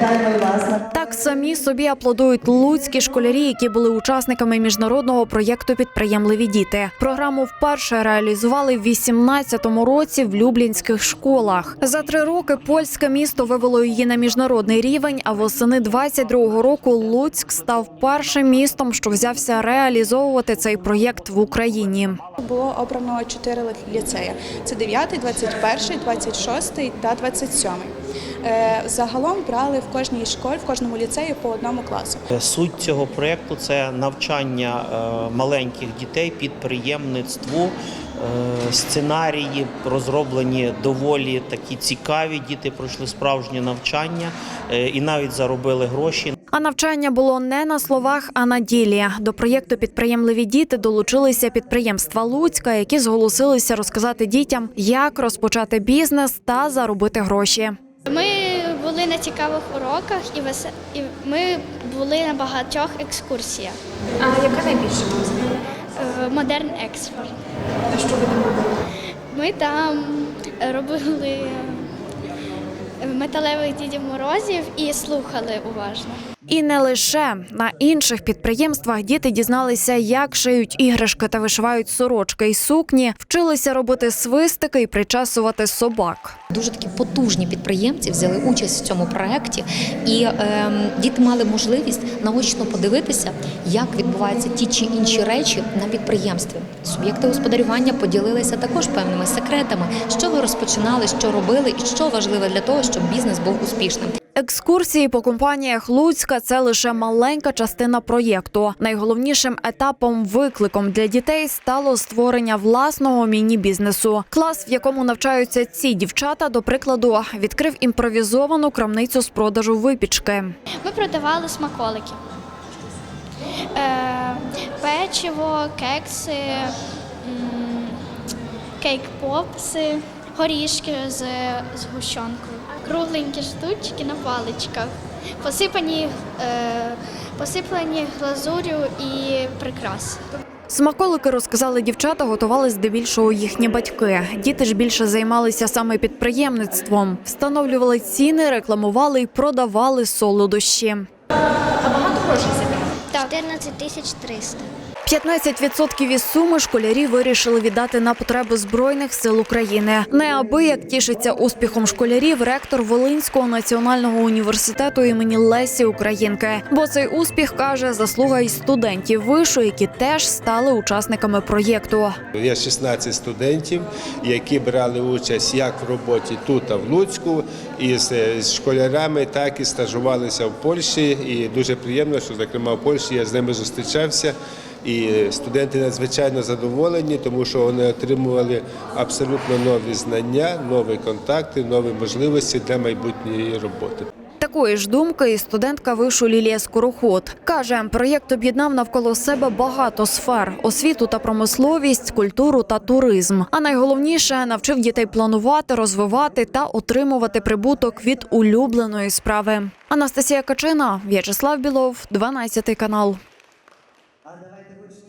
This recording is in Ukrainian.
Daniel Wasner. Так самі собі аплодують луцькі школярі, які були учасниками міжнародного проєкту Підприємливі діти. Програму вперше реалізували в 18-му році в люблінських школах. За три роки польське місто вивело її на міжнародний рівень. А восени 22-го року Луцьк став першим містом, що взявся реалізовувати цей проєкт в Україні. Було обрано чотири ліцеї: це 9, 21, 26 та 27. Е, Загалом брали в кожній школі, в кожному ліцеї по одному класу. Суть цього проєкту це навчання е, маленьких дітей підприємництву. Е, Сценарії розроблені доволі такі цікаві. Діти пройшли справжнє навчання е, і навіть заробили гроші. А навчання було не на словах, а на ділі. До проєкту Підприємливі діти долучилися підприємства Луцька, які зголосилися розказати дітям, як розпочати бізнес та заробити гроші. Ми були на цікавих уроках і вес... і ми були на багатьох екскурсіях. А яка найбільше вам? Е, Модерн експорт. А що ви там робили? Ми там робили металевих дідів морозів і слухали уважно. І не лише на інших підприємствах діти дізналися, як шиють іграшки та вишивають сорочки і сукні, вчилися робити свистики і причесувати собак. Дуже такі потужні підприємці взяли участь в цьому проєкті, і ем, діти мали можливість наочно подивитися, як відбуваються ті чи інші речі на підприємстві. Суб'єкти господарювання поділилися також певними секретами, що ви розпочинали, що робили, і що важливо для того, щоб бізнес був успішним. Екскурсії по компаніях Луцька це лише маленька частина проєкту. Найголовнішим етапом викликом для дітей стало створення власного міні-бізнесу. Клас, в якому навчаються ці дівчата, до прикладу, відкрив імпровізовану крамницю з продажу випічки. Ми продавали смаколики. Е, печиво, кекси, кейк-попси, горішки з, гущонкою, кругленькі штучки на паличках, посипані, е, посипані глазурю і прикраси. Смаколики розказали дівчата, готували здебільшого їхні батьки. Діти ж більше займалися саме підприємництвом, встановлювали ціни, рекламували і продавали солодощі. А багато грошей зібрали? 14 тисяч 300. 15% із суми школярі вирішили віддати на потреби збройних сил України. Неабияк тішиться успіхом школярів ректор Волинського національного університету імені Лесі Українки. Бо цей успіх каже заслуга й студентів вишу, які теж стали учасниками проєкту. Є 16 студентів, які брали участь як в роботі тут, а в Луцьку, із е, з школярами, так і стажувалися в Польщі. І дуже приємно, що зокрема в Польщі я з ними зустрічався. І студенти надзвичайно задоволені, тому що вони отримували абсолютно нові знання, нові контакти, нові можливості для майбутньої роботи. Такої ж думки і студентка вишу Лілія Скороход каже, проєкт об'єднав навколо себе багато сфер: освіту та промисловість, культуру та туризм. А найголовніше навчив дітей планувати, розвивати та отримувати прибуток від улюбленої справи. Анастасія Качина, В'ячеслав Білов, 12 канал.